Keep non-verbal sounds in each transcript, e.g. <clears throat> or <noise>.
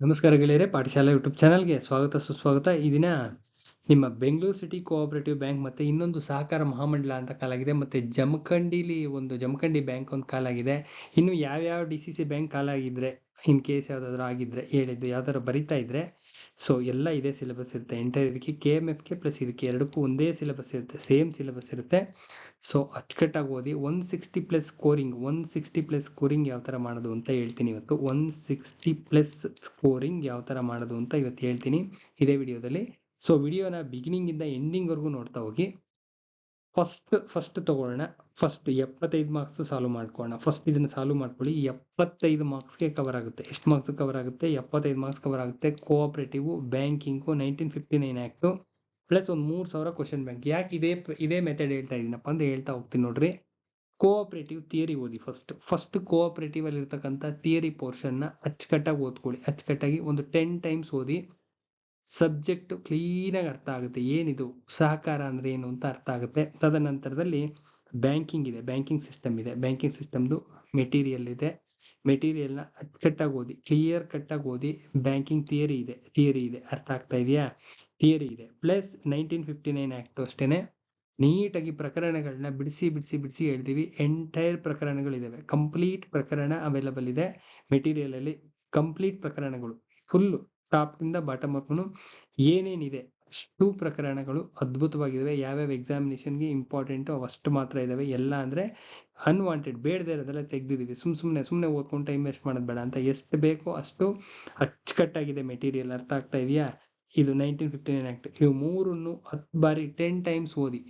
ನಮಸ್ಕಾರ ಗೆಳೆಯರೆ, ಪಾಠಶಾಲಾ ಯೂಟ್ಯೂಬ್ ಚಾನಲ್ಗೆ ಸ್ವಾಗತ, ಸುಸ್ವಾಗತ. ಈ ದಿನ ನಿಮ್ಮ ಬೆಂಗಳೂರು ಸಿಟಿ ಕೋಆಪರೇಟಿವ್ ಬ್ಯಾಂಕ್ ಮತ್ತೆ ಇನ್ನೊಂದು ಸಹಕಾರ ಮಹಾಮಂಡಲ ಅಂತ ಕಾಲಾಗಿದೆ. ಮತ್ತೆ ಜಮಖಂಡಿಲಿ ಒಂದು ಜಮಖಂಡಿ ಬ್ಯಾಂಕ್ ಒಂದು ಕಾಲಾಗಿದೆ. ಇನ್ನು ಯಾವ್ಯಾವ ಡಿ ಸಿ ಸಿ ಬ್ಯಾಂಕ್ ಕಾಲಾಗಿದ್ರೆ, ಇನ್ ಕೇಸ್ ಯಾವ್ದಾದ್ರು ಆಗಿದ್ರೆ, ಹೇಳಿದ್ದು ಯಾವ್ದಾದ್ರು ಬರಿತಾ ಇದ್ರೆ ಸೊ ಎಲ್ಲ ಇದೇ ಸಿಲೆಬಸ್ ಇರುತ್ತೆ. ಎಂಟೈರ್ ಇದಕ್ಕೆ K M F K plus ಇದಕ್ಕೆ ಎರಡಕ್ಕೂ ಒಂದೇ ಸಿಲೆಬಸ್ ಇರುತ್ತೆ. ಸೇಮ್ ಸಿಲೆಬಸ್ ಇರುತ್ತೆ. ಸೊ ಅಚ್ಚುಕಟ್ಟಾಗಿ ಓದಿ one sixty plus scoring one sixty plus scoring ಯಾವ ಥರ ಮಾಡೋದು ಅಂತ ಹೇಳ್ತೀನಿ ಇವತ್ತು. ಒನ್ ಸಿಕ್ಸ್ಟಿ ಪ್ಲಸ್ ಸ್ಕೋರಿಂಗ್ ಯಾವ ಥರ ಮಾಡೋದು ಅಂತ ಇವತ್ತು ಹೇಳ್ತೀನಿ ಇದೇ ವಿಡಿಯೋದಲ್ಲಿ ಸೊ ವಿಡಿಯೋನ ಬಿಗಿನಿಂಗಿಂದ ಎಂಡಿಂಗ್ವರೆಗೂ ನೋಡ್ತಾ ಹೋಗಿ. ಫಸ್ಟ್ ಫಸ್ಟ್ ತಗೊಳ್ಳೋಣ. ಫಸ್ಟ್ ಎಪ್ಪತ್ತೈದು ಮಾರ್ಕ್ಸ್ ಸಾಲ್ವ್ ಮಾಡ್ಕೊಳ್ಳೋಣ. ಫಸ್ಟ್ ಇದನ್ನ ಸಾಲ್ವ್ ಮಾಡ್ಕೊಳ್ಳಿ. ಎಪ್ಪತ್ತೈದು ಮಾರ್ಕ್ಸ್ಗೆ ಕವರ್ ಆಗುತ್ತೆ. ಎಷ್ಟು ಮಾರ್ಕ್ಸ್ ಕವರ್ ಆಗುತ್ತೆ? ಎಪ್ಪತ್ತೈದು ಮಾರ್ಕ್ಸ್ ಕವರ್ ಆಗುತ್ತೆ. Cooperative banking nineteen fifty nine act plus ಒಂದು ಮೂರು ಸಾವಿರ ಕ್ವಶನ್ ಬ್ಯಾಂಕ್ ಯಾಕೆ ಇದೇ ಇದೇ ಮೆಥಡ್ ಹೇಳ್ತಾ ಇದ್ದೀನಪ್ಪ ಅಂದ್ರೆ ಹೇಳ್ತಾ ಹೋಗ್ತೀನಿ ನೋಡ್ರಿ. ಕೋಆಪರೇಟಿವ್ ಥಿಯರಿ ಓದಿ ಫಸ್ಟ್ ಫಸ್ಟ್ ಕೋಆಪರೇಟಿವ್ ಅಲ್ಲಿ ಇರ್ತಕ್ಕಂಥ ಥಿಯರಿ ಪೋರ್ಷನ್ನ ಅಚ್ಚುಕಟ್ಟಾಗಿ ಓದ್ಕೊಳ್ಳಿ. ಅಚ್ಚುಕಟ್ಟಾಗಿ ಒಂದು ಟೆನ್ ಟೈಮ್ಸ್ ಓದಿ. ಸಬ್ಜೆಕ್ಟ್ ಕ್ಲೀನಾಗಿ ಅರ್ಥ ಆಗುತ್ತೆ. ಏನಿದು? ಸಹಕಾರ ಅಂದ್ರೆ ಏನು ಅಂತ ಅರ್ಥ ಆಗುತ್ತೆ. ತದನಂತರದಲ್ಲಿ ಬ್ಯಾಂಕಿಂಗ್ ಇದೆ. ಬ್ಯಾಂಕಿಂಗ್ ಸಿಸ್ಟಮ್ ಇದೆ. ಬ್ಯಾಂಕಿಂಗ್ ಸಿಸ್ಟಮ್ದು ಮೆಟೀರಿಯಲ್ ಇದೆ. ಮೆಟೀರಿಯಲ್ನ ಕಟ್ಟಾಗಿ ಓದಿ. ಕ್ಲಿಯರ್ ಕಟ್ಟಾಗಿ ಓದಿ. ಬ್ಯಾಂಕಿಂಗ್ ಥಿಯರಿ ಇದೆ. ಥಿಯರಿ ಇದೆ. ಅರ್ಥ ಆಗ್ತಾ ಇದೆಯಾ? ಥಿಯರಿ ಇದೆ. Plus nineteen fifty nine act ಅಷ್ಟೇನೆ ನೀಟಾಗಿ ಪ್ರಕರಣಗಳನ್ನ ಬಿಡಿಸಿ ಬಿಡಿಸಿ ಬಿಡಿಸಿ ಹೇಳ್ತೀವಿ. ಎಂಟೈರ್ ಪ್ರಕರಣಗಳಿದಾವೆ ಕಂಪ್ಲೀಟ್ ಪ್ರಕರಣ ಅವೈಲಬಲ್ ಇದೆ. ಮೆಟೀರಿಯಲ್ ಅಲ್ಲಿ ಕಂಪ್ಲೀಟ್ ಪ್ರಕರಣಗಳು. ಫುಲ್ಲು ಟಾಪ್ನಿಂದ ಬಾಟಮ್ ವರ್ಕ್ನು ಏನೇನಿದೆ? ಅಷ್ಟು ಪ್ರಕರಣಗಳು ಅದ್ಭುತವಾಗಿದ್ದಾವೆ ಯಾವ್ಯಾವ ಎಕ್ಸಾಮಿನೇಷನ್ಗೆ ಇಂಪಾರ್ಟೆಂಟು ಅವಷ್ಟು ಮಾತ್ರ ಇದಾವೆ. ಎಲ್ಲ ಅಂದ್ರೆ ಅನ್ವಾಂಟೆಡ್ ಬೇಡದೇ ಇರೋದೆಲ್ಲ ತೆಗ್ದಿದೀವಿ. ಸುಮ್ ಸುಮ್ಮನೆ ಸುಮ್ಮನೆ ಓದ್ಕೊಂಡು ಟೈಮ್ ವೇಸ್ಟ್ ಮಾಡೋದು ಬೇಡ ಅಂತ. ಎಷ್ಟು ಬೇಕೋ ಅಷ್ಟು ಅಚ್ಚುಕಟ್ಟಾಗಿದೆ ಮೆಟೀರಿಯಲ್ ಅರ್ಥ ಆಗ್ತಾ ಇದೆಯಾ? ಇದು ನೈನ್ಟೀನ್ ಫಿಫ್ಟಿ ನೈನ್ ಆಕ್ಟ್ ಇವು ಮೂರನ್ನು ಹತ್ತು ಬಾರಿ ಟೆನ್ ಟೈಮ್ಸ್ ಓದಿ.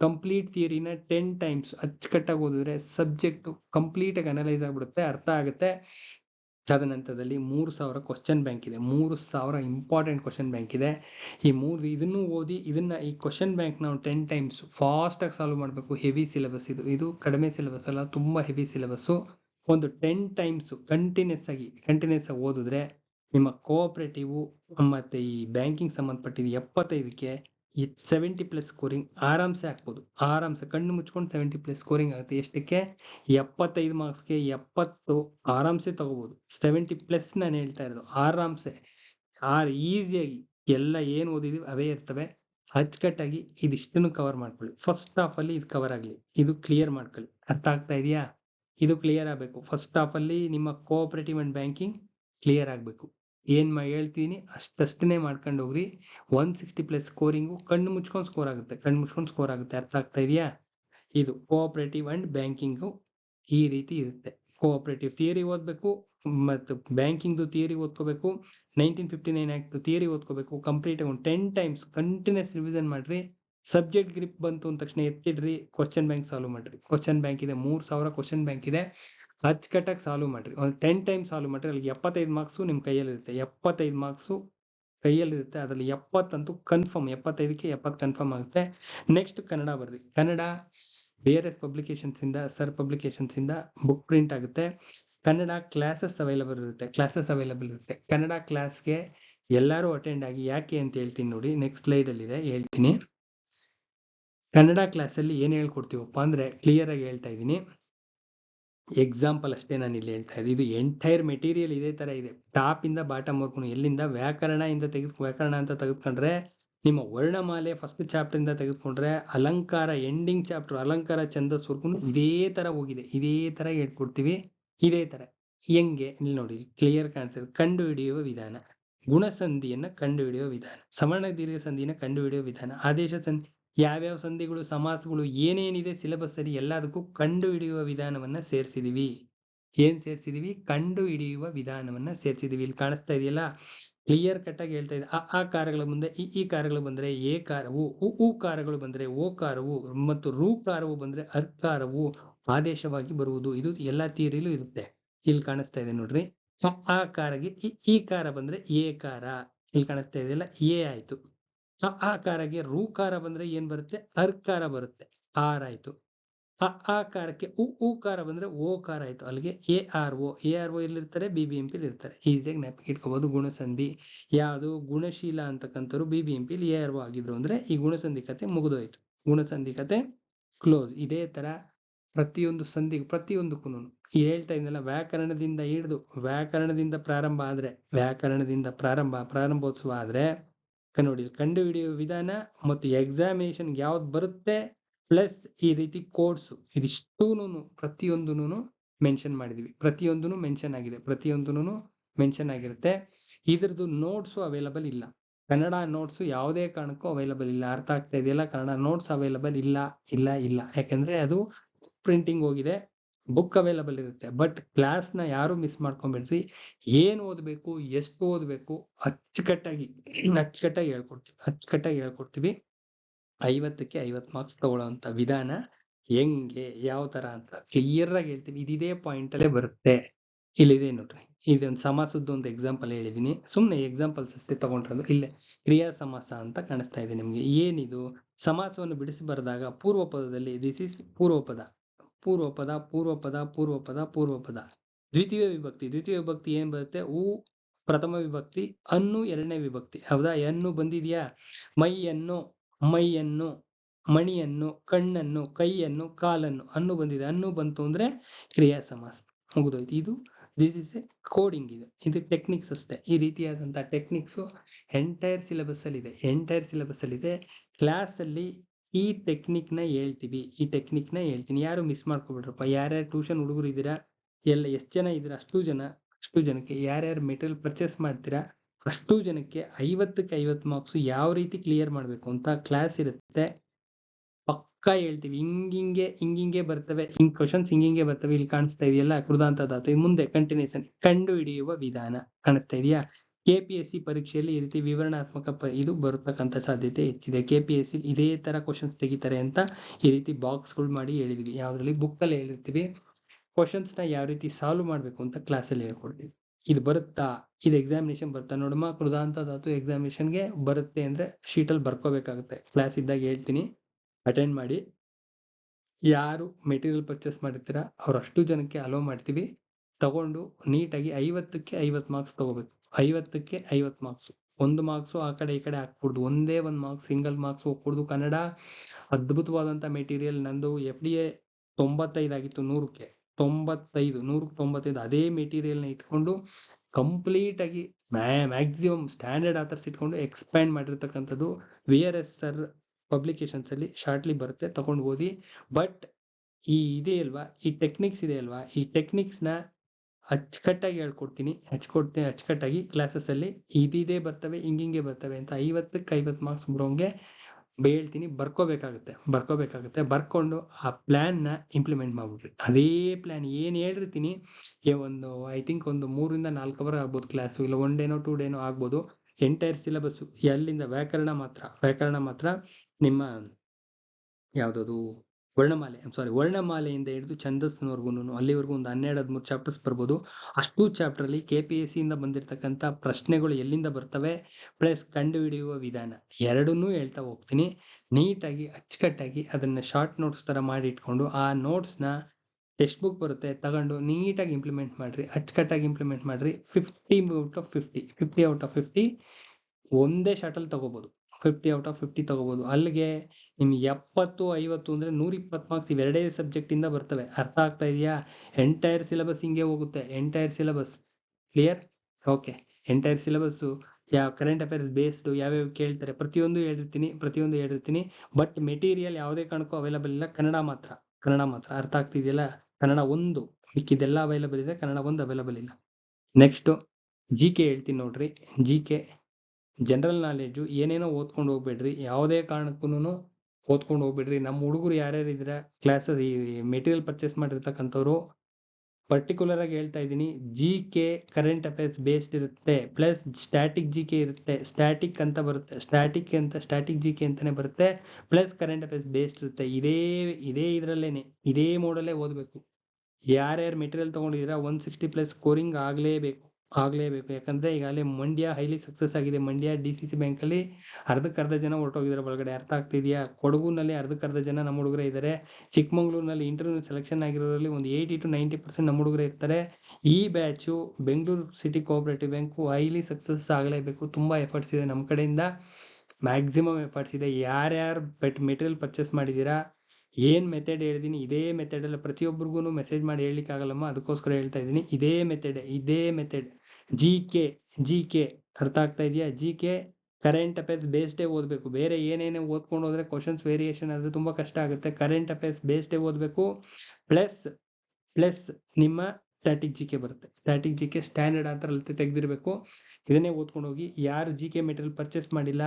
ಕಂಪ್ಲೀಟ್ ಥಿಯರಿನ ಟೆನ್ ಟೈಮ್ಸ್ ಅಚ್ಚುಕಟ್ಟಾಗಿ ಓದಿದ್ರೆ ಸಬ್ಜೆಕ್ಟ್ ಕಂಪ್ಲೀಟ್ ಆಗಿ ಅನಲೈಸ್ ಆಗ್ಬಿಡುತ್ತೆ, ಅರ್ಥ ಆಗುತ್ತೆ. ತದನಂತರದಲ್ಲಿ ಮೂರು ಸಾವಿರ ಕ್ವಶನ್ ಬ್ಯಾಂಕ್ ಇದೆ. ಮೂರು ಸಾವಿರ ಇಂಪಾರ್ಟೆಂಟ್ ಕ್ವಶನ್ ಬ್ಯಾಂಕ್ ಇದೆ. ಈ ಮೂರು ಇದನ್ನು ಓದಿ, ಇದನ್ನ ಈ ಕ್ವಶನ್ ಬ್ಯಾಂಕ್ ನಾವು ಟೆನ್ ಟೈಮ್ಸ್ ಫಾಸ್ಟ್ ಆಗಿ ಸಾಲ್ವ್ ಮಾಡಬೇಕು. ಹೆವಿ ಸಿಲೆಬಸ್ ಇದು. ಇದು ಕಡಿಮೆ ಸಿಲೆಬಸ್ ಅಲ್ಲ, ತುಂಬಾ ಹೆವಿ ಸಿಲೆಬಸ್ಸು ಒಂದು ಟೆನ್ ಟೈಮ್ಸ್ ಕಂಟಿನ್ಯೂಸ್ ಆಗಿ ಕಂಟಿನ್ಯೂಸ್ ಆಗಿ ಓದಿದ್ರೆ ನಿಮ್ಮ ಕೋಆಪರೇಟಿವ್ ಮತ್ತೆ ಈ ಬ್ಯಾಂಕಿಂಗ್ ಸಂಬಂಧಪಟ್ಟಿದ್ದು ಎಪ್ಪತ್ತೈದಕ್ಕೆ ಸೆವೆಂಟಿ ಪ್ಲಸ್ ಸ್ಕೋರಿಂಗ್ ಆರಾಮ್ಸೆ ಹಾಕ್ಬೋದು. ಆರಾಮ್ಸೆ, ಕಣ್ಣು ಮುಚ್ಕೊಂಡು ಸೆವೆಂಟಿ ಪ್ಲಸ್ ಸ್ಕೋರಿಂಗ್ ಆಗುತ್ತೆ. ಎಷ್ಟಕ್ಕೆ? ಎಪ್ಪತ್ತೈದು ಮಾರ್ಕ್ಸ್ಗೆ ಎಪ್ಪತ್ತು ಆರಾಮ್ಸೆ ತಗೋಬೋದು. ಸೆವೆಂಟಿ ಪ್ಲಸ್ ನಾನು ಹೇಳ್ತಾ ಇರೋದು, ಆರಾಮ್ಸೆ. ಆರ್ ಈಸಿಯಾಗಿ ಎಲ್ಲ ಏನು ಓದಿದೀವಿ ಅವೇ ಇರ್ತವೆ. ಅಚ್ಚುಕಟ್ಟಾಗಿ ಇದಿಷ್ಟನ್ನು ಕವರ್ ಮಾಡ್ಕೊಳ್ಳಿ. ಫಸ್ಟ್ ಹಾಫ್ ಅಲ್ಲಿ ಇದು ಕವರ್ ಆಗಲಿ. ಇದು ಕ್ಲಿಯರ್ ಮಾಡ್ಕೊಳ್ಳಿ. ಅರ್ಥ ಆಗ್ತಾ ಇದೆಯಾ? ಇದು ಕ್ಲಿಯರ್ ಆಗಬೇಕು. ಫಸ್ಟ್ ಹಾಫ್ ಅಲ್ಲಿ ನಿಮ್ಮ ಕೋಆಪರೇಟಿವ್ ಅಂಡ್ ಬ್ಯಾಂಕಿಂಗ್ ಕ್ಲಿಯರ್ ಆಗಬೇಕು. ಏನ್ ಹೇಳ್ತೀನಿ ಅಷ್ಟಷ್ಟನೇ ಮಾಡ್ಕೊಂಡು ಹೋಗ್ರಿ. ಒನ್ ಸಿಕ್ಸ್ಟಿ ಪ್ಲಸ್ ಸ್ಕೋರಿಂಗು ಕಣ್ಣು ಮುಚ್ಕೊಂಡು ಸ್ಕೋರ್ ಆಗುತ್ತೆ. ಕಣ್ಣು ಮುಚ್ಕೊಂಡು ಸ್ಕೋರ್ ಆಗುತ್ತೆ. ಅರ್ಥ ಆಗ್ತಾ ಇದೆಯಾ? ಇದು ಕೋಆಪರೇಟಿವ್ ಅಂಡ್ ಬ್ಯಾಂಕಿಂಗು ಈ ರೀತಿ ಇರುತ್ತೆ. ಕೋಆಪರೇಟಿವ್ ಥಿಯರಿ ಓದ್ಬೇಕು, ಮತ್ತು ಬ್ಯಾಂಕಿಂಗ್ದು theory ಓದ್ಕೋಬೇಕು nineteen fifty nine act theory ಓದ್ಕೋಬೇಕು complete ಆಗಿ ಟೆನ್ ಟೈಮ್ಸ್ ಕಂಟಿನ್ಯೂಸ್ ರಿವಿಷನ್ ಮಾಡ್ರಿ. ಸಬ್ಜೆಕ್ಟ್ ಗ್ರಿಪ್ ಬಂತು ಅಂದ ತಕ್ಷಣ ಎತ್ತಿಡ್ರಿ ಕ್ವಶನ್ ಬ್ಯಾಂಕ್ ಸಾಲ್ವ್ ಮಾಡ್ರಿ. ಕ್ವಶನ್ ಬ್ಯಾಂಕ್ ಇದೆ, ಮೂರ್ ಸಾವಿರ ಕ್ವಶನ್ ಬ್ಯಾಂಕ್ ಇದೆ. ಅಚ್ಚುಕಟ್ಟಾಗಿ ಸಾಲ್ವ್ ಮಾಡ್ರಿ. ಒಂದು ಟೆನ್ ಟೈಮ್ ಸಾಲ್ವ್ ಮಾಡ್ರಿ ಅಲ್ಲಿ ಎಪ್ಪತ್ತೈದು ಮಾರ್ಕ್ಸು ನಿಮ್ಮ ಕೈಯಲ್ಲಿರುತ್ತೆ. ಎಪ್ಪತ್ತೈದು ಮಾರ್ಕ್ಸು ಕೈಯಲ್ಲಿರುತ್ತೆ, ಅದರಲ್ಲಿ ಎಪ್ಪತ್ತಂತೂ ಕನ್ಫರ್ಮ್ ಎಪ್ಪತ್ತೈದಕ್ಕೆ ಎಪ್ಪತ್ತು ಕನ್ಫರ್ಮ್ ಆಗುತ್ತೆ. ನೆಕ್ಸ್ಟ್ ಕನ್ನಡ ಬರ್ರಿ. ಕನ್ನಡ ಬಿ ಆರ್ ಇಂದ ಸರ್ ಪಬ್ಲಿಕೇಶನ್ಸ್ ಇಂದ ಬುಕ್ ಪ್ರಿಂಟ್ ಆಗುತ್ತೆ. ಕನ್ನಡ ಕ್ಲಾಸಸ್ ಅವೈಲಬಲ್ ಇರುತ್ತೆ ಕ್ಲಾಸಸ್ ಅವೈಲಬಲ್ ಇರುತ್ತೆ. ಕನ್ನಡ ಕ್ಲಾಸ್ಗೆ ಎಲ್ಲರೂ ಅಟೆಂಡ್ ಆಗಿ ಯಾಕೆ ಅಂತ ಹೇಳ್ತೀನಿ ನೋಡಿ ನೆಕ್ಸ್ಟ್ ಸ್ಲೈಡ್ ಅಲ್ಲಿ ಇದೆ, ಹೇಳ್ತೀನಿ. ಕನ್ನಡ ಕ್ಲಾಸಲ್ಲಿ ಏನು ಹೇಳ್ಕೊಡ್ತೀವಪ್ಪ ಅಂದ್ರೆ ಕ್ಲಿಯರ್ ಆಗಿ ಹೇಳ್ತಾ ಇದ್ದೀನಿ. ಎಕ್ಸಾಂಪಲ್ ಅಷ್ಟೇ ನಾನು ಇಲ್ಲಿ ಹೇಳ್ತಾ ಇದ್ದೀನಿ ಇದು ಎಂಟೈರ್ ಮೆಟೀರಿಯಲ್ ಇದೇ ತರ ಇದೆ. ಟಾಪ್ ಇಂದ ಬಾಟಮ್ ವರ್ಗು ಎಲ್ಲಿಂದ ವ್ಯಾಕರಣ ಇಂದ ತೆಗೆದು ವ್ಯಾಕರಣ ಅಂತ ತೆಗೆದುಕೊಂಡ್ರೆ ನಿಮ್ಮ ವರ್ಣಮಾಲೆ ಫಸ್ಟ್ ಚಾಪ್ಟರ್ ಇಂದ ತೆಗೆದುಕೊಂಡ್ರೆ ಅಲಂಕಾರ ಎಂಡಿಂಗ್ ಚಾಪ್ಟರ್ ಅಲಂಕಾರ ಛಂದಸ್ವರ್ಗು ಇದೇ ತರ ಹೋಗಿದೆ. ಇದೇ ತರ ಹೇಳ್ಕೊಡ್ತೀವಿ. ಇದೇ ತರ. ಹೆಂಗೆ? ಇಲ್ಲಿ ನೋಡಿ ಕ್ಲಿಯರ್ ಕಾಣಿಸ್ತದೆ ಕಂಡು ಹಿಡಿಯುವ ವಿಧಾನ. ಗುಣಸಂಧಿಯನ್ನ ಕಂಡು ಹಿಡಿಯುವ ವಿಧಾನ. ಸವರ್ಣ ದೀರ್ಘ ಸಂಧಿಯನ್ನ ಕಂಡು ಹಿಡಿಯುವ ವಿಧಾನ. ಆದೇಶ ಸಂಧಿ ಯಾವ್ಯಾವ ಸಂಧಿಗಳು, ಸಮಾಸಗಳು, ಏನೇನಿದೆ ಸಿಲೆಬಸ್ ಅಲ್ಲಿ ಎಲ್ಲದಕ್ಕೂ ಕಂಡು ಹಿಡಿಯುವ ವಿಧಾನವನ್ನ ಸೇರಿಸಿದೀವಿ. ಏನ್ ಸೇರಿಸಿದೀವಿ? ಕಂಡು ಹಿಡಿಯುವ ವಿಧಾನವನ್ನ ಸೇರಿಸಿದೀವಿ. ಇಲ್ಲಿ ಕಾಣಿಸ್ತಾ ಇದೆಯಲ್ಲ? ಕ್ಲಿಯರ್ ಕಟ್ ಆಗಿ ಹೇಳ್ತಾ ಇದೆ. ಆ ಕಾರಗಳ ಮುಂದೆ ಈ ಈ ಕಾರಗಳು ಬಂದ್ರೆ ಎ ಕಾರವು, ಉ ಉ ಕಾರಗಳು ಬಂದ್ರೆ ಓ ಕಾರವು, ಮತ್ತು ರೂ ಕಾರವು ಬಂದ್ರೆ ಅರ್ಕಾರವು ಆದೇಶವಾಗಿ ಬರುವುದು. ಇದು ಎಲ್ಲಾ ಥಿಯರಿಲೂ ಇರುತ್ತೆ. ಇಲ್ಲಿ ಕಾಣಿಸ್ತಾ ಇದೆ ನೋಡ್ರಿ. ಆ ಕಾರಗೆ ಈ ಕಾರ ಬಂದ್ರೆ ಎ ಕಾರ. ಇಲ್ಲಿ ಕಾಣಿಸ್ತಾ ಇದೆಯಲ್ಲ? ಎ ಆಯ್ತು. ಅ ಆಕಾರಕ್ಕೆ ರೂಕಾರ ಬಂದ್ರೆ ಏನ್ ಬರುತ್ತೆ? ಅರ್ಕಾರ ಬರುತ್ತೆ. ಆರ್ ಆಯ್ತು. ಅ ಆಕಾರಕ್ಕೆ ಕಾರಕ್ಕೆ ಉ ಉ ಕಾರ ಬಂದ್ರೆ ಓ ಕಾರ ಆಯ್ತು. ಅಲ್ಲಿಗೆ A, R O A, R O ಎಲ್ಲಿರ್ತಾರೆ? B B, M ಪಿಲಿ ಇರ್ತಾರೆ ಈಸಿಯಾಗಿ ನೆನಪಿಗೆ ಇಟ್ಕೋಬಹುದು ಗುಣಸಂಧಿ ಯಾವುದು? ಗುಣಶೀಲ ಅಂತಕ್ಕಂಥವ್ರು ಬಿ ಬಿ, ಎಂ ಪಿಲಿ ಎ, ಆರ್ ಒ ಆಗಿದ್ರು ಅಂದ್ರೆ ಈ ಗುಣಸಂಧಿ ಕತೆ ಮುಗಿದೋಯ್ತು. ಗುಣಸಂಧಿ ಕತೆ ಕ್ಲೋಸ್. ಇದೇ ತರ ಪ್ರತಿಯೊಂದು ಸಂಧಿ ಪ್ರತಿಯೊಂದಕ್ಕೂ ಹೇಳ್ತಾ ಇದ್ನಲ್ಲ, ವ್ಯಾಕರಣದಿಂದ ಹಿಡಿದು, ವ್ಯಾಕರಣದಿಂದ ಪ್ರಾರಂಭ ಆದ್ರೆ, ವ್ಯಾಕರಣದಿಂದ ಪ್ರಾರಂಭ, ಪ್ರಾರಂಭೋತ್ಸವ ಆದ್ರೆ ಕ- ಕಂಡುಹಿಡಿಯುವ ಕಂಡು ಹಿಡಿಯುವ ವಿಧಾನ ಮತ್ತು ಎಕ್ಸಾಮಿನೇಷನ್ ಯಾವ್ದು ಬರುತ್ತೆ ಪ್ಲಸ್ ಈ ರೀತಿ ಕೋರ್ಸ್ ಇದಿಷ್ಟೂನು ಪ್ರತಿಯೊಂದೂನು ಮೆನ್ಷನ್ ಮಾಡಿದೀವಿ. ಪ್ರತಿಯೊಂದೂ ಮೆನ್ಷನ್ ಆಗಿದೆ. ಪ್ರತಿಯೊಂದೂ ಮೆನ್ಷನ್ ಆಗಿರುತ್ತೆ. ಇದ್ರದ್ದು ನೋಟ್ಸು ಅವೈಲಬಲ್ ಇಲ್ಲ. ಕನ್ನಡ ನೋಟ್ಸು ಯಾವುದೇ ಕಾರಣಕ್ಕೂ ಅವೈಲಬಲ್ ಇಲ್ಲ. ಅರ್ಥ ಆಗ್ತಾ ಇದೆಯಲ್ಲ? ಕನ್ನಡ ನೋಟ್ಸ್ ಅವೈಲಬಲ್ ಇಲ್ಲ ಇಲ್ಲ ಇಲ್ಲ. ಯಾಕಂದ್ರೆ ಅದು ಪ್ರಿಂಟಿಂಗ್ ಹೋಗಿದೆ. ಬುಕ್ ಅವೈಲಬಲ್ ಇರುತ್ತೆ. ಬಟ್ ಕ್ಲಾಸ್ನ ಯಾರು ಮಿಸ್ ಮಾಡ್ಕೊಂಡ್ಬಿಡ್ರಿ ಏನ್ ಓದ್ಬೇಕು, ಎಷ್ಟು ಓದ್ಬೇಕು, ಅಚ್ಚುಕಟ್ಟಾಗಿ <clears throat> ಅಚ್ಚುಕಟ್ಟಾಗಿ ಹೇಳ್ಕೊಡ್ತೀವಿ. ಅಚ್ಚುಕಟ್ಟಾಗಿ ಹೇಳ್ಕೊಡ್ತೀವಿ. ಐವತ್ತಕ್ಕೆ ಐವತ್ ಮಾರ್ಕ್ಸ್ ತಗೊಳ್ಳೋಂಥ ವಿಧಾನ ಹೆಂಗೆ, ಯಾವ ತರ ಅಂತ ಕ್ಲಿಯರ್ ಆಗಿ ಹೇಳ್ತೀವಿ. ಇದಿದೇ ಪಾಯಿಂಟ್ ಅಲ್ಲೇ ಬರುತ್ತೆ. ಇಲ್ಲಿದೆ ನೋಡ್ರಿ. ಇದೊಂದು ಸಮಾಸದ್ದು ಒಂದು ಎಕ್ಸಾಂಪಲ್ ಹೇಳಿದೀನಿ. ಸುಮ್ನೆ ಎಕ್ಸಾಂಪಲ್ಸ್ ಅಷ್ಟೇ ತಗೊಂಡ್ರದು ಇಲ್ಲೇ ಕ್ರಿಯಾ ಸಮಾಸ ಅಂತ ಕಾಣಿಸ್ತಾ ಇದೆ ನಿಮ್ಗೆ. ಏನಿದು? ಸಮಾಸವನ್ನು ಬಿಡಿಸಿ ಬರೆದಾಗ ಪೂರ್ವ ಪದದಲ್ಲಿ ದಿಸ್ ಇಸ್ ಪೂರ್ವ ಪದ ಪೂರ್ವ ಪದ ಪೂರ್ವ ಪದ ಪೂರ್ವ ಪದ ಪೂರ್ವ ಪದ ದ್ವಿತೀಯ ವಿಭಕ್ತಿ. ದ್ವಿತೀಯ ವಿಭಕ್ತಿ ಏನ್ ಬರುತ್ತೆ? ಹೂ ಪ್ರಥಮ ವಿಭಕ್ತಿ, ಅನ್ನು, ಎರಡನೇ ವಿಭಕ್ತಿ. ಹೌದಾ? ಎನ್ನು ಬಂದಿದ್ಯಾ? ಮೈಯನ್ನು ಮೈಯನ್ನು, ಮಣಿಯನ್ನು, ಕಣ್ಣನ್ನು, ಕೈಯನ್ನು, ಕಾಲನ್ನು. ಅನ್ನು ಬಂದಿದೆ. ಅನ್ನು ಬಂತು ಅಂದ್ರೆ ಕ್ರಿಯಾ ಸಮಾಸ. ಮುಗಿದೋಯ್ತು. ಇದು ದಿಸ್ ಇಸ್ ಎ ಕೋಡಿಂಗ್ ಇದು. ಇದು ಟೆಕ್ನಿಕ್ಸ್ ಅಷ್ಟೇ. ಈ ರೀತಿಯಾದಂತಹ ಟೆಕ್ನಿಕ್ಸ್ ಎಂಟೈರ್ ಸಿಲೆಬಸ್ ಅಲ್ಲಿ ಇದೆ ಎಂಟೈರ್ ಸಿಲೆಬಸ್ ಅಲ್ಲಿ ಇದೆ ಕ್ಲಾಸ್ ಅಲ್ಲಿ ಈ ಟೆಕ್ನಿಕ್ನ ಹೇಳ್ತೀವಿ. ಈ ಟೆಕ್ನಿಕ್ನ ಹೇಳ್ತೀನಿ. ಯಾರು ಮಿಸ್ ಮಾಡ್ಕೊಬಿಡ್ರಪ್ಪ. ಯಾರ್ಯಾರು ಟ್ಯೂಷನ್ ಹುಡುಗರು ಇದ್ದೀರಾ? ಎಲ್ಲ ಎಷ್ಟು ಜನ ಇದ್ದೀರಾ? ಅಷ್ಟು ಜನ, ಅಷ್ಟು ಜನಕ್ಕೆ ಯಾರ್ಯಾರು ಮೆಟೀರಿಯಲ್ ಪರ್ಚೇಸ್ ಮಾಡ್ತೀರಾ? ಅಷ್ಟು ಜನಕ್ಕೆ ಐವತ್ತಕ್ಕೆ ಐವತ್ತು ಮಾರ್ಕ್ಸ್ ಯಾವ ರೀತಿ ಕ್ಲಿಯರ್ ಮಾಡಬೇಕು ಅಂತ ಕ್ಲಾಸ್ ಇರುತ್ತೆ. ಪಕ್ಕ ಹೇಳ್ತೀವಿ. ಹಿಂಗಿಂಗೆ ಹಿಂಗಿಂಗೆ ಬರ್ತವೆ. ಹಿಂಗ್ ಕ್ವಶನ್ಸ್ ಹಿಂಗಿಂಗೆ ಬರ್ತವೆ. ಇಲ್ಲಿ ಕಾಣಿಸ್ತಾ ಇದೆಯಲ್ಲ? ಕೃದಾಂತ ಧಾತು ಇನ್ ಮುಂದೆ ಕಂಟಿನ್ಯೂಷನ್ ಕಂಡು ಹಿಡಿಯುವ ವಿಧಾನ. ಕಾಣಿಸ್ತಾ ಇದೆಯಾ? ಕೆ ಪಿ ಎಸ್ ಸಿ ಪರೀಕ್ಷೆಯಲ್ಲಿ ಈ ರೀತಿ ವಿವರಣಾತ್ಮಕ ಇದು ಬರತಕ್ಕಂಥ ಸಾಧ್ಯತೆ ಹೆಚ್ಚಿದೆ. ಕೆ ಪಿ ಎಸ್ ಸಿ ಇದೇ ತರ ಕ್ವಶನ್ಸ್ ತೆಗಿತಾರೆ ಅಂತ ಈ ರೀತಿ ಬಾಕ್ಸ್ಗಳು ಮಾಡಿ ಹೇಳಿದ್ವಿ. ಯಾವ್ದ್ರಲ್ಲಿ book ಅಲ್ಲಿ ಹೇಳಿರ್ತೀವಿ. ಕ್ವಶನ್ಸ್ನ ಯಾವ ರೀತಿ ಸಾಲ್ವ್ ಮಾಡ್ಬೇಕು ಅಂತ ಕ್ಲಾಸಲ್ಲಿ ಹೇಳ್ಕೊಡ್ತೀವಿ. ಇದು ಬರುತ್ತಾ? ಇದು ಎಕ್ಸಾಮಿನೇಷನ್ ಬರುತ್ತಾ? ನೋಡಮ್ಮ, ಕೃದಾಂತ ಧಾತು examination ಗೆ ಬರುತ್ತೆ ಅಂದ್ರೆ ಶೀಟ್ ಅಲ್ಲಿ ಬರ್ಕೋಬೇಕಾಗುತ್ತೆ. ಕ್ಲಾಸ್ ಇದ್ದಾಗ ಹೇಳ್ತೀನಿ. ಅಟೆಂಡ್ ಮಾಡಿ. ಯಾರು ಮೆಟೀರಿಯಲ್ ಪರ್ಚೇಸ್ ಮಾಡಿರ್ತೀರಾ ಅವ್ರಷ್ಟು ಜನಕ್ಕೆ ಅಲೋ ಮಾಡ್ತೀವಿ. ತಗೊಂಡು ನೀಟಾಗಿ ಐವತ್ತಕ್ಕೆ ಐವತ್ತು ಮಾರ್ಕ್ಸ್ ತಗೋಬೇಕು. ಐವತ್ತಕ್ಕೆ ಐವತ್ ಮಾರ್ಕ್ಸ್ ಒಂದು ಮಾರ್ಕ್ಸು ಆ ಕಡೆ ಈ ಕಡೆ ಹಾಕ್ಬಾರ್ದು ಒಂದೇ ಒಂದು ಮಾರ್ಕ್ಸ್ ಸಿಂಗಲ್ ಮಾರ್ಕ್ಸ್ ಹೋಗ್ಬಿಡ್ದು. ಕನ್ನಡ ಅದ್ಭುತವಾದಂತ ಮೆಟೀರಿಯಲ್ ನಂದು ಎಫ್ ಡಿ ಎ ತೊಂಬತ್ತೈದು ಆಗಿತ್ತು ನೂರಕ್ಕೆ. ತೊಂಬತ್ತೈದು ನೂರಕ್ಕೆ ತೊಂಬತ್ತೈದು ಅದೇ ಮೆಟೀರಿಯಲ್ನ ಇಟ್ಕೊಂಡು ಕಂಪ್ಲೀಟ್ ಆಗಿ ಮ್ಯಾಕ್ಸಿಮಮ್ ಸ್ಟ್ಯಾಂಡರ್ಡ್ ಆಥರ್ಸ್ ಇಟ್ಕೊಂಡು ಎಕ್ಸ್ಪ್ಯಾಂಡ್ ಮಾಡಿರ್ತಕ್ಕಂಥದ್ದು V R S sir publications ಅಲ್ಲಿ ಶಾರ್ಟ್ಲಿ ಬರುತ್ತೆ. ತಗೊಂಡು ಓದಿ. ಬಟ್ ಈ ಇದೆ ಅಲ್ವಾ? ಈ ಟೆಕ್ನಿಕ್ಸ್ ಇದೆ ಅಲ್ವಾ? ಈ ಟೆಕ್ನಿಕ್ಸ್ನ ಅಚ್ಚುಕಟ್ಟಾಗಿ ಹೇಳ್ಕೊಡ್ತೀನಿ. ಹಚ್ಕೊಡ್ತೀನಿ ಅಚ್ಚುಕಟ್ಟಾಗಿ ಕ್ಲಾಸಸ್ ಅಲ್ಲಿ ಇದಿದೆ ಬರ್ತವೆ, ಹಿಂಗಿಂಗೆ ಬರ್ತವೆ ಅಂತ ಐವತ್ತಕ್ಕೆ ಐವತ್ತು ಮಾರ್ಕ್ಸ್ ಬರೋಂಗೆ ಹೇಳ್ತೀನಿ. ಬರ್ಕೋಬೇಕಾಗುತ್ತೆ ಬರ್ಕೋಬೇಕಾಗುತ್ತೆ. ಬರ್ಕೊಂಡು ಆ ಪ್ಲಾನ್ನ ಇಂಪ್ಲಿಮೆಂಟ್ ಮಾಡ್ಬಿಡ್ರಿ. ಅದೇ ಪ್ಲಾನ್ ಏನು ಹೇಳಿರ್ತೀನಿ ಒಂದು ಐ ಥಿಂಕ್ ಒಂದು ಮೂರಿಂದ ನಾಲ್ಕು ಅವರ್ ಆಗ್ಬೋದು ಕ್ಲಾಸು ಇಲ್ಲ ಒನ್ ಡೇನೋ ಟೂ ಡೇನೋ ಆಗ್ಬೋದು. ಎಂಟೈರ್ ಸಿಲೆಬಸ್ಸು ಎಲ್ಲಿಂದ ವ್ಯಾಕರಣ ಮಾತ್ರ ವ್ಯಾಕರಣ ಮಾತ್ರ ನಿಮ್ಮ ಯಾವ್ದದು? ವರ್ಣಮಾಲೆ ಸಾರಿ ವರ್ಣಮಾಲೆಯಿಂದ ಹಿಡಿದು ಛಂದಸ್ಸಿನವರೆಗೂ ಅಲ್ಲಿವರೆಗೂ ಒಂದು ಹನ್ನೆರಡು ಹದಿಮೂರು ಚಾಪ್ಟರ್ಸ್ ಬರ್ಬೋದು. ಅಷ್ಟು ಚಾಪ್ಟರ್ ಅಲ್ಲಿ ಕೆ ಪಿ ಎಸ್ ಇಂದ ಬಂದಿರತಕ್ಕಂತ ಪ್ರಶ್ನೆಗಳು ಎಲ್ಲಿಂದ ಬರ್ತವೆ ಪ್ಲಸ್ ಕಂಡುಹಿಡಿಯುವ ವಿಧಾನ. ಎರಡನ್ನೂ ಹೇಳ್ತಾ ಹೋಗ್ತೀನಿ. ನೀಟಾಗಿ, ಅಚ್ಚುಕಟ್ಟಾಗಿ ಅದನ್ನ ಶಾರ್ಟ್ ನೋಟ್ಸ್ ತರ ಮಾಡಿ ಇಟ್ಕೊಂಡು ಆ ನೋಟ್ಸ್ನ ಟೆಕ್ಸ್ಟ್ ಬುಕ್ ಬರುತ್ತೆ, ತಗೊಂಡು ನೀಟಾಗಿ ಇಂಪ್ಲಿಮೆಂಟ್ ಮಾಡ್ರಿ, ಅಚ್ಚುಕಟ್ಟಾಗಿ ಇಂಪ್ಲಿಮೆಂಟ್ ಮಾಡ್ರಿ. Fifty out of fifty fifty out of fifty ಒಂದೇ ಶಟಲ್ ತಗೋಬಹುದು ಫಿಫ್ಟಿ ಔಟ್ ಆಫ್ ಫಿಫ್ಟಿ ತಗೋಬಹುದು ಅಲ್ಲಿಗೆ ನಿಮ್ಗೆ ಎಪ್ಪತ್ತು, ಐವತ್ತು ಅಂದ್ರೆ ನೂರ ಇಪ್ಪತ್ತು ಮಾರ್ಕ್ಸ್ ಇವೆರಡೇ ಸಬ್ಜೆಕ್ಟ್ ಇಂದ ಬರ್ತವೆ. ಅರ್ಥ ಆಗ್ತಾ ಇದೆಯಾ? ಎಂಟೈರ್ ಸಿಲೆಬಸ್ ಹಿಂಗೆ ಹೋಗುತ್ತೆ. Entire syllabus clear okay entire syllabus ಯಾವ ಕರೆಂಟ್ ಅಫೇರ್ಸ್ ಬೇಸ್ಡ್ ಯಾವ್ಯಾವ ಕೇಳ್ತಾರೆ? ಪ್ರತಿಯೊಂದು ಹೇಳಿರ್ತೀನಿ ಪ್ರತಿಯೊಂದು ಹೇಳಿರ್ತೀನಿ ಬಟ್ ಮೆಟೀರಿಯಲ್ ಯಾವುದೇ ಕಾರಣಕ್ಕೂ ಅವೈಲಬಲ್ ಇಲ್ಲ. ಕನ್ನಡ ಮಾತ್ರ. ಕನ್ನಡ ಮಾತ್ರ. ಅರ್ಥ ಆಗ್ತಿದೆಯಲ್ಲ ಕನ್ನಡ ಒಂದು. ಮಿಕ್ಕಿದೆಲ್ಲ ಅವೈಲಬಲ್ ಇದೆ. ಕನ್ನಡ ಒಂದು ಅವೈಲಬಲ್ ಇಲ್ಲ. ನೆಕ್ಸ್ಟ್ ಜಿ ಕೆ ಹೇಳ್ತೀನಿ ನೋಡ್ರಿ. ಜಿ ಕೆ ಜನರಲ್ ನಾಲೆಡ್ಜು ಏನೇನೋ ಓದ್ಕೊಂಡು ಹೋಗ್ಬೇಡ್ರಿ. ಯಾವುದೇ ಕಾರಣಕ್ಕೂ ಓದ್ಕೊಂಡು ಹೋಗ್ಬಿಡ್ರಿ. ನಮ್ಮ ಹುಡುಗರು ಯಾರ್ಯಾರು ಇದ್ರ ಕ್ಲಾಸಸ್ ಈ ಮೆಟೀರಿಯಲ್ ಪರ್ಚೇಸ್ ಮಾಡಿರ್ತಕ್ಕಂಥವ್ರು ಪರ್ಟಿಕ್ಯುಲರ್ ಆಗಿ ಹೇಳ್ತಾ ಇದ್ದೀನಿ. G K current affairs based ಇರುತ್ತೆ. ಪ್ಲಸ್ ಸ್ಟ್ಯಾಟಿಕ್ ಜಿ ಕೆ ಇರುತ್ತೆ. ಸ್ಟ್ಯಾಟಿಕ್ ಅಂತ ಬರುತ್ತೆ. ಸ್ಟ್ಯಾಟಿಕ್ ಅಂತ ಸ್ಟ್ಯಾಟಿಕ್ ಜಿ ಕೆ ಅಂತಾನೆ ಬರುತ್ತೆ. ಪ್ಲಸ್ ಕರೆಂಟ್ ಅಫೇರ್ಸ್ ಬೇಸ್ಡ್ ಇರುತ್ತೆ. ಇದೇ ಇದೇ ಇದರಲ್ಲೇನೆ. ಇದೇ ಮೋಡಲ್ಲೇ ಓದಬೇಕು. ಯಾರ್ಯಾರು ಮೆಟೀರಿಯಲ್ ತೊಗೊಂಡಿದ್ದೀರಾ ಒನ್ ಸಿಕ್ಸ್ಟಿ ಪ್ಲಸ್ ಸ್ಕೋರಿಂಗ್ ಆಗಲೇಬೇಕು. ಆಗ್ಲೇಬೇಕು. ಯಾಕಂದ್ರೆ ಅಲ್ಲಿ ಮಂಡ್ಯ ಹೈಲಿ ಸಕ್ಸಸ್ ಆಗಿದೆ. Mandya D C C bank ಅಲ್ಲಿ ಅರ್ಧಕ್ಕರ್ಧ ಜನ ಹೊರಟೋಗಿದ್ದಾರೆ ಒಳಗಡೆ. ಅರ್ಥ ಆಗ್ತಿದೆಯಾ ಕೊಡಗುನಲ್ಲಿ ಅರ್ಧಕ್ಕರ್ಧ ಜನ ನಮ್ಮ ಹುಡುಗರೇ ಇದ್ದಾರೆ. ಚಿಕ್ಕಮಂಗ್ಳೂರಿನಲ್ಲಿ ಇಂಟರ್ವ್ಯೂ ಸೆಲೆಕ್ಷನ್ ಆಗಿರೋರಲ್ಲಿ ಒಂದು ಏಯ್ಟಿ ಟು ನೈಂಟಿ ಪರ್ಸೆಂಟ್ ನಮ್ಮ ಹುಡುಗರೇ ಇರ್ತಾರೆ. ಈ batch Bengaluru city cooperative bank highly success ಆಗಲೇಬೇಕು. ತುಂಬಾ ಎಫರ್ಟ್ಸ್ ಇದೆ ನಮ್ಮ ಕಡೆಯಿಂದ. ಮ್ಯಾಕ್ಸಿಮಮ್ ಎಫರ್ಟ್ಸ್ ಇದೆ. ಯಾರ್ಯಾರು ಬೆಟ್ ಮೆಟೀರಿಯಲ್ ಪರ್ಚೇಸ್ ಮಾಡಿದ್ದೀರಾ? ಏನ್ ಮೆಥಡ್ ಹೇಳಿದೀನಿ? ಇದೇ ಮೆಥಡ್ ಅಲ್ಲ. ಪ್ರತಿಯೊಬ್ಬರಿಗೂ ಮೆಸೇಜ್ ಮಾಡಿ ಹೇಳಲಿಕ್ಕೆ ಆಗಲ್ಲಮ್ಮ ಅದಕ್ಕೋಸ್ಕರ ಹೇಳ್ತಾ ಇದ್ದೀನಿ. ಇದೇ ಮೆಥಡ್ ಇದೇ method G K G K ಅರ್ಥ ಆಗ್ತಾ ಇದೆಯಾ? ಜಿ ಕೆ ಕರೆಂಟ್ ಅಫೇರ್ಸ್ ಬೇಸ್ಡೇ ಓದಬೇಕು. ಬೇರೆ ಏನೇನೇ ಓದ್ಕೊಂಡು ಹೋದ್ರೆ ಕ್ವಶನ್ಸ್ ವೇರಿಯೇಷನ್ ಆದ್ರೆ ತುಂಬಾ ಕಷ್ಟ ಆಗುತ್ತೆ. ಕರೆಂಟ್ ಅಫೇರ್ಸ್ ಬೇಸ್ಡೇ ಓದಬೇಕು. ಪ್ಲಸ್ ಪ್ಲಸ್ ನಿಮ್ಮ ಸ್ಟ್ಯಾಟಿಕ್ ಜಿ ಕೆ ಬರುತ್ತೆ. ಸ್ಟ್ಯಾಟಿಕ್ ಜಿ ಕೆ ಸ್ಟ್ಯಾಂಡರ್ಡ್ ಅಂತ ಅಲ್ಲಿ ತೆಗೆದಿರಬೇಕು. ಇದನ್ನೇ ಓದ್ಕೊಂಡು ಹೋಗಿ. ಯಾರು ಜಿ ಕೆ ಮೆಟೀರಿಯಲ್ ಪರ್ಚೇಸ್ ಮಾಡಿಲ್ಲ,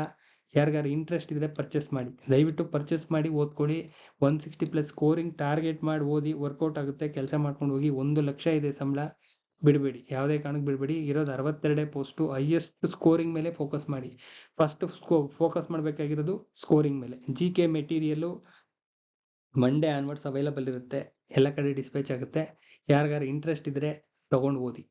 ಯಾರಿಗಾರು ಇಂಟ್ರೆಸ್ಟ್ ಇದ್ರೆ ಪರ್ಚೇಸ್ ಮಾಡಿ. ದಯವಿಟ್ಟು ಪರ್ಚೇಸ್ ಮಾಡಿ, ಓದ್ಕೊಳ್ಳಿ. One sixty plus scoring target ಮಾಡಿ ಓದಿ ವರ್ಕೌಟ್ ಆಗುತ್ತೆ. ಕೆಲಸ ಮಾಡ್ಕೊಂಡು ಹೋಗಿ ಒಂದು ಲಕ್ಷ ಇದೆ ಸಂಬಳ. ಬಿಡಬೇಡಿ, ಯಾವುದೇ ಕಾರಣಕ್ಕೆ ಬಿಡಬೇಡಿ. ಇರೋದು ಅರವತ್ತೆರಡೇ ಪೋಸ್ಟು ಹೈಯೆಸ್ಟ್ ಸ್ಕೋರಿಂಗ್ ಮೇಲೆ ಫೋಕಸ್ ಮಾಡಿ. ಫಸ್ಟ್ ಸ್ಕೋ ಫೋಕಸ್ ಮಾಡಬೇಕಾಗಿರೋದು ಸ್ಕೋರಿಂಗ್ ಮೇಲೆ. G K material Monday onwards available ಇರುತ್ತೆ. ಎಲ್ಲ ಕಡೆ ಡಿಸ್ಪ್ಯಾಚ್ ಆಗುತ್ತೆ. ಯಾರಿಗಾರು ಇಂಟ್ರೆಸ್ಟ್ ಇದ್ರೆ ತಗೊಂಡು ಓದಿ.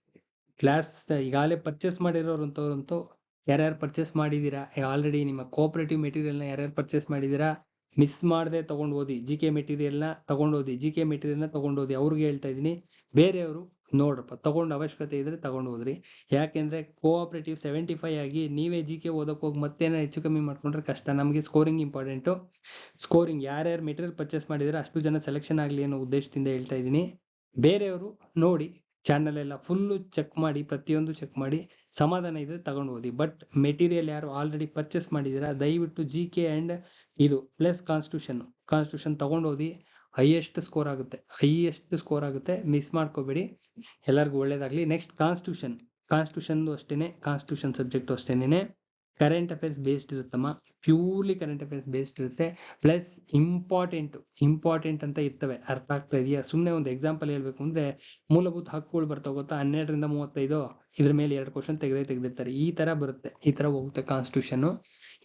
ಕ್ಲಾಸ್ ಈಗಾಗಲೇ ಪರ್ಚೇಸ್ ಮಾಡಿರೋರಂಥವ್ರಂತೂ ಯಾರ್ಯಾರು ಪರ್ಚೇಸ್ ಮಾಡಿದ್ದೀರಾ ಆಲ್ರೆಡಿ ನಿಮ್ಮ ಕೋಆಪರೇಟಿವ್ ಮೆಟೀರಿಯಲ್ನ ಯಾರ್ಯಾರು ಪರ್ಚೇಸ್ ಮಾಡಿದ್ದೀರಾ ಮಿಸ್ ಮಾಡದೆ ತೊಗೊಂಡು ಓದಿ. ಜಿ ಕೆ ಮೆಟೀರಿಯಲ್ನ ತೊಗೊಂಡು ಓದಿ. ಜಿ ಕೆ ಮೆಟೀರಿಯಲ್ನ ತೊಗೊಂಡು ಓದಿ. ಅವ್ರಿಗೆ ಹೇಳ್ತಾ ಇದ್ದೀನಿ. ಬೇರೆಯವರು ನೋಡ್ರಪ್ಪ ತಗೊಂಡು ಅವಶ್ಯಕತೆ ಇದ್ರೆ ತಗೊಂಡು ಹೋದ್ರಿ. ಯಾಕೆಂದ್ರೆ ಕೋಆಪರೇಟಿವ್ ಸೆವೆಂಟಿ ಫೈವ್ ಆಗಿ ನೀವೇ ಜಿ ಕೆ ಓದಕ್ ಹೋಗಿ ಮತ್ತೇನೋ ಹೆಚ್ಚು ಕಮ್ಮಿ ಮಾಡ್ಕೊಂಡ್ರೆ ಕಷ್ಟ. ನಮಗೆ ಸ್ಕೋರಿಂಗ್ ಇಂಪಾರ್ಟೆಂಟು ಸ್ಕೋರಿಂಗ್ ಯಾರ್ಯಾರು ಮೆಟೀರಿಯಲ್ ಪರ್ಚೇಸ್ ಮಾಡಿದ್ರೆ ಅಷ್ಟು ಜನ ಸೆಲೆಕ್ಷನ್ ಆಗಲಿ ಅನ್ನೋ ಉದ್ದೇಶದಿಂದ ಹೇಳ್ತಾ ಇದ್ದೀನಿ. ಬೇರೆಯವರು ನೋಡಿ ಚಾನಲ್ ಎಲ್ಲ ಫುಲ್ಲು ಚೆಕ್ ಮಾಡಿ, ಪ್ರತಿಯೊಂದು ಚೆಕ್ ಮಾಡಿ, ಸಮಾಧಾನ ಇದ್ರೆ ತಗೊಂಡು ಓದಿ ಬಟ್ ಮೆಟೀರಿಯಲ್ ಯಾರು ಆಲ್ರೆಡಿ ಪರ್ಚೇಸ್ ಮಾಡಿದ್ದೀರಾ ದಯವಿಟ್ಟು ಜಿ ಕೆ ಅಂಡ್ ಇದು ಪ್ಲಸ್ ಕಾನ್ಸ್ಟಿಟ್ಯೂಷನ್ ಕಾನ್ಸ್ಟಿಟ್ಯೂಷನ್ ತಗೊಂಡು ಓದಿ ಹೈಯೆಸ್ಟ್ ಸ್ಕೋರ್ ಆಗುತ್ತೆ. ಹೈಯೆಸ್ಟ್ ಸ್ಕೋರ್ ಆಗುತ್ತೆ. ಮಿಸ್ ಮಾಡ್ಕೋಬೇಡಿ. ಎಲ್ಲರಿಗೂ ಒಳ್ಳೇದಾಗ್ಲಿ. ನೆಕ್ಸ್ಟ್ ಕಾನ್ಸ್ಟಿಟ್ಯೂಷನ್ ಕಾನ್ಸ್ಟಿಟ್ಯೂಷನ್ ಅಷ್ಟೇನೆ. ಕಾನ್ಸ್ಟಿಟ್ಯೂಷನ್ ಸಬ್ಜೆಕ್ಟ್ ಅಷ್ಟೇನೆ ಕರೆಂಟ್ ಅಫೇರ್ಸ್ ಬೇಸ್ಡ್ ಇರುತ್ತಮ್ಮ. ಪ್ಯೂರ್ಲಿ ಕರೆಂಟ್ ಅಫೇರ್ಸ್ ಬೇಸ್ಡ್ ಇರುತ್ತೆ. ಪ್ಲಸ್ ಇಂಪಾರ್ಟೆಂಟ್ ಇಂಪಾರ್ಟೆಂಟ್ ಅಂತ ಇರ್ತವೆ. ಅರ್ಥ ಆಗ್ತಾ ಇದೆಯಾ? ಸುಮ್ಮನೆ ಒಂದು ಎಕ್ಸಾಂಪಲ್ ಹೇಳ್ಬೇಕು ಅಂದ್ರೆ ಮೂಲಭೂತ ಹಕ್ಕುಗಳು ಬರ್ತಾ ಗೊತ್ತಾ? ಹನ್ನೆರಡರಿಂದ ಮೂವತ್ತೈದು. ಇದ್ರ ಮೇಲೆ ಎರಡು ಕ್ವಶನ್ ತೆಗೆದೇ ತೆಗೆದಿರ್ತಾರೆ. ಈ ತರ ಬರುತ್ತೆ. ಈ ತರ ಹೋಗುತ್ತೆ ಕಾನ್ಸ್ಟಿಟ್ಯೂಷನ್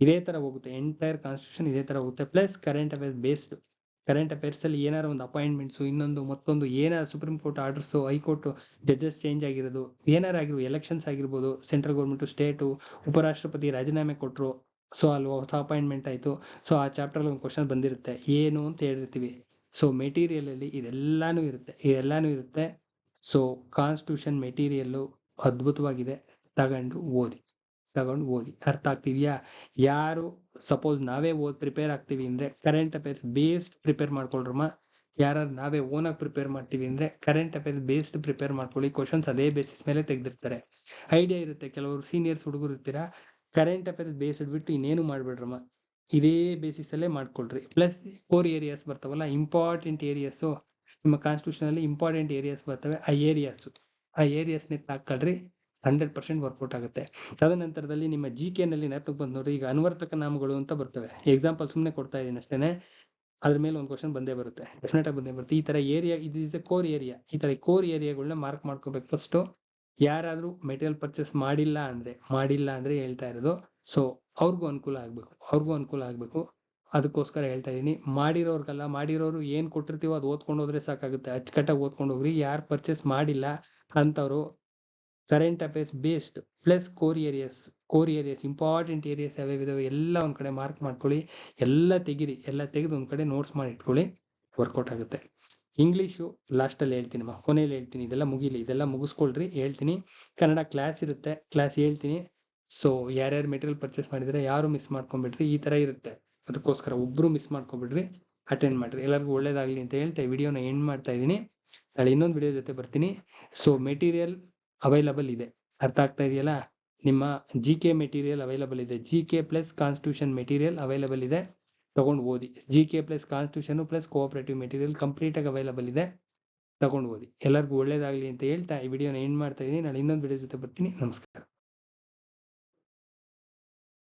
ಇದೇ ತರ ಹೋಗುತ್ತೆ. ಎಂಟೈರ್ ಕಾನ್ಸ್ಟಿಟ್ಯೂಷನ್ ಇದೇ ತರ ಹೋಗುತ್ತೆ. Plus current affairs based current affairs ಅಲ್ಲಿ ಏನಾರ ಒಂದು ಅಪಾಯಿಂಟ್ಮೆಂಟ್ಸ್ ಇನ್ನೊಂದು, ಮತ್ತೊಂದು ಏನಾರ supreme court orders high court judges change ಆಗಿರೋದು ಏನಾರ ಆಗಿರ್ಬೋದು ಎಲೆಕ್ಷನ್ಸ್ ಆಗಿರ್ಬೋದು ಸೆಂಟ್ರಲ್ ಗೌರ್ಮೆಂಟ್ ಸ್ಟೇಟು ಉಪರಾಷ್ಟ್ರಪತಿ ರಾಜೀನಾಮೆ ಕೊಟ್ಟರು ಸೊ ಅಲ್ಲಿ ಹೊಸ ಅಪಾಯಿಂಟ್ಮೆಂಟ್ ಆಯ್ತು ಸೊ ಆ ಚಾಪ್ಟರ್ ಒಂದು ಕ್ವಶನ್ ಬಂದಿರುತ್ತೆ, ಏನು ಅಂತ ಹೇಳಿರ್ತೀವಿ. ಸೊ ಮೆಟೀರಿಯಲ್ ಅಲ್ಲಿ ಇದೆಲ್ಲಾನು ಇರುತ್ತೆ ಇದೆಲ್ಲಾನು ಇರುತ್ತೆ. ಸೊ ಕಾನ್ಸ್ಟಿಟ್ಯೂಷನ್ ಮೆಟೀರಿಯಲ್ಲು ಅದ್ಭುತವಾಗಿದೆ, ತಗೊಂಡು ಓದಿ. ತಗೊಂಡು ಓದಿ ಅರ್ಥ ಆಗ್ತಿದ್ಯಾ ಯಾರು ಸಪೋಸ್ ನಾವೇ ಓದ್ ಪ್ರಿಪೇರ್ ಆಗ್ತೀವಿ ಅಂದ್ರೆ ಕರೆಂಟ್ ಅಫೇರ್ಸ್ ಬೇಸ್ಡ್ ಪ್ರಿಪೇರ್ ಮಾಡ್ಕೊಳ್ರಮ್ಮ ಯಾರು ನಾವೇ ಓನಾಗಿ ಪ್ರಿಪೇರ್ ಮಾಡ್ತೀವಿ ಅಂದ್ರೆ ಕರೆಂಟ್ ಅಫೇರ್ಸ್ ಬೇಸ್ಡ್ ಪ್ರಿಪೇರ್ ಮಾಡ್ಕೊಳ್ಳಿ ಕ್ವಶನ್ಸ್ ಅದೇ ಬೇಸಿಸ್ ಮೇಲೆ ತೆಗೆದಿರ್ತಾರೆ ಐಡಿಯಾ ಇರುತ್ತೆ, ಕೆಲವರು ಸೀನಿಯರ್ಸ್ ಹುಡುಗರು ಇರ್ತೀರಾ ಕರೆಂಟ್ ಅಫೇರ್ಸ್ ಬೇಸ್ಡ್ ಬಿಟ್ಟು ಇನ್ನೇನು ಮಾಡ್ಬೇಡ್ರಮ್ಮ ಇದೇ ಬೇಸಿಸ್ ಅಲ್ಲೇ ಮಾಡ್ಕೊಳ್ರಿ. ಪ್ಲಸ್ ಫೋರ್ ಏರಿಯಾಸ್ ಬರ್ತಾವಲ್ಲ ಇಂಪಾರ್ಟೆಂಟ್ ಏರಿಯಾಸು ನಿಮ್ಮ ಕಾನ್ಸ್ಟಿಟ್ಯೂಷನ್ ಅಲ್ಲಿ ಇಂಪಾರ್ಟೆಂಟ್ ಏರಿಯಾಸ್ ಬರ್ತವೆ, ಆ ಏರಿಯಾಸ್ ಆ ಏರಿಯಾಸ್ ಏರಿಯಾಸ್ನೇ ತಾಕೊಳ್ರಿ ಹಂಡ್ರೆಡ್ ಪರ್ಸೆಂಟ್ ವರ್ಕೌಟ್ ಆಗುತ್ತೆ. ತದನಂತರದಲ್ಲಿ ನಿಮ್ಮ ಜಿ ಕೆ ನಲ್ಲಿ ನೆನಪಿಗೆ ಬಂದ್ ನೋಡ್ರಿ ಈಗ ಅನ್ವರ್ತಕ ನಾಮಗಳು ಅಂತ ಬರ್ತವೆ. ಎಕ್ಸಾಂಪಲ್ ಸುಮ್ಮನೆ ಕೊಡ್ತಾ ಇದ್ದೀನಿ ಅಷ್ಟೇನೆ. ಅದ್ರ ಮೇಲೆ ಒಂದು ಕ್ವಶನ್ ಬಂದೇ ಬರುತ್ತೆ. ಡೆಫಿನೆಟ್ ಆಗಿ ಬಂದೇ ಬರುತ್ತೆ. ಈ ತರ ಏರಿಯಾ ಇದು ಇಸ್ ಎ ಕೋರ್ ಏರಿಯಾ ಈ ತರ ಕೋರ್ ಏರಿಯಾಗಳನ್ನ ಮಾರ್ಕ್ ಮಾಡ್ಕೋಬೇಕು ಫಸ್ಟ್ ಯಾರಾದ್ರೂ ಮೆಟೀರಿಯಲ್ ಪರ್ಚೇಸ್ ಮಾಡಿಲ್ಲ ಅಂದ್ರೆ ಮಾಡಿಲ್ಲ ಅಂದ್ರೆ ಹೇಳ್ತಾ ಇರೋದು. ಸೊ ಅವ್ರಿಗೂ ಅನುಕೂಲ ಆಗ್ಬೇಕು. ಅವ್ರಿಗೂ ಅನುಕೂಲ ಆಗ್ಬೇಕು. ಅದಕ್ಕೋಸ್ಕರ ಹೇಳ್ತಾ ಇದೀನಿ ಮಾಡಿರೋರ್ಗಲ್ಲ, ಮಾಡಿರೋರು ಏನ್ ಕೊಟ್ಟಿರ್ತೀವೋ ಅದು ಓದ್ಕೊಂಡು ಹೋದ್ರೆ ಸಾಕಾಗುತ್ತೆ. ಅಚ್ಚುಕಟ್ಟಾಗಿ ಓದ್ಕೊಂಡು ಹೋಗ್ರಿ. ಯಾರು ಪರ್ಚೇಸ್ ಮಾಡಿಲ್ಲ ಅಂತವ್ರು current affairs based plus core areas core areas important areas ಯಾವ್ಯಾವ ಎಲ್ಲ ಒಂದ್ ಕಡೆ ಮಾರ್ಕ್ ಮಾಡ್ಕೊಳ್ಳಿ. ಎಲ್ಲ ತೆಗಿರಿ, ಎಲ್ಲ ತೆಗೆದು ಒಂದ್ ಕಡೆ ನೋಟ್ಸ್ ಮಾಡಿ ಇಟ್ಕೊಳ್ಳಿ ವರ್ಕೌಟ್ ಆಗುತ್ತೆ. ಇಂಗ್ಲೀಷು ಲಾಸ್ಟಲ್ಲಿ ಹೇಳ್ತೀನಿ ಮಾ ಕೊನೆಯಲ್ಲಿ ಹೇಳ್ತೀನಿ, ಇದೆಲ್ಲ ಮುಗಿಲಿ, ಇದೆಲ್ಲ ಮುಗಿಸ್ಕೊಳ್ರಿ, ಹೇಳ್ತೀನಿ. ಕನ್ನಡ ಕ್ಲಾಸ್ ಇರುತ್ತೆ ಕ್ಲಾಸ್ ಹೇಳ್ತೀನಿ. ಸೊ ಯಾರ್ಯಾರು ಮೆಟೀರಿಯಲ್ ಪರ್ಚೇಸ್ ಮಾಡಿದ್ರೆ ಯಾರು ಮಿಸ್ ಮಾಡ್ಕೊಂಡ್ಬಿಡ್ರಿ ಈ ತರ ಇರುತ್ತೆ. ಅದಕ್ಕೋಸ್ಕರ ಒಬ್ರು ಮಿಸ್ ಮಾಡ್ಕೊಂಡ್ಬಿಡ್ರಿ ಅಟೆಂಡ್ ಮಾಡ್ರಿ. ಎಲ್ಲರಿಗೂ ಒಳ್ಳೇದಾಗ್ಲಿ ಅಂತ ಹೇಳ್ತಾ ವಿಡಿಯೋನ ಎಂಡ್ ಮಾಡ್ತಾ ಇದ್ದೀನಿ. ನಾಳೆ ಇನ್ನೊಂದು ವಿಡಿಯೋ ಜೊತೆ ಬರ್ತೀನಿ. ಸೊ ಮೆಟೀರಿಯಲ್ ಅವೈಲಬಲ್ ಇದೆ. ಅರ್ಥ ಆಗ್ತಾ ಇದೆಯಲ್ಲ? ನಿಮ್ಮ ಜಿ ಕೆ ಮೆಟೀರಿಯಲ್ ಅವೈಲಬಲ್ ಇದೆ. G K plus constitution material available ಇದೆ. ತಗೊಂಡು ಓದಿ. G K plus constitution plus cooperative material complete ಆಗಿ ಅವೈಲಬಲ್ ಇದೆ. ತಗೊಂಡು ಓದಿ. ಎಲ್ಲರಿಗೂ ಒಳ್ಳೇದಾಗಲಿ ಅಂತ ಹೇಳ್ತಾ ಈ ವಿಡಿಯೋನ ಎಂಡ್ ಮಾಡ್ತಾ ಇದ್ದೀನಿ ನಾಳೆ ಇನ್ನೊಂದು ವಿಡಿಯೋ ಜೊತೆ ಬರ್ತೀನಿ. ನಮಸ್ಕಾರ.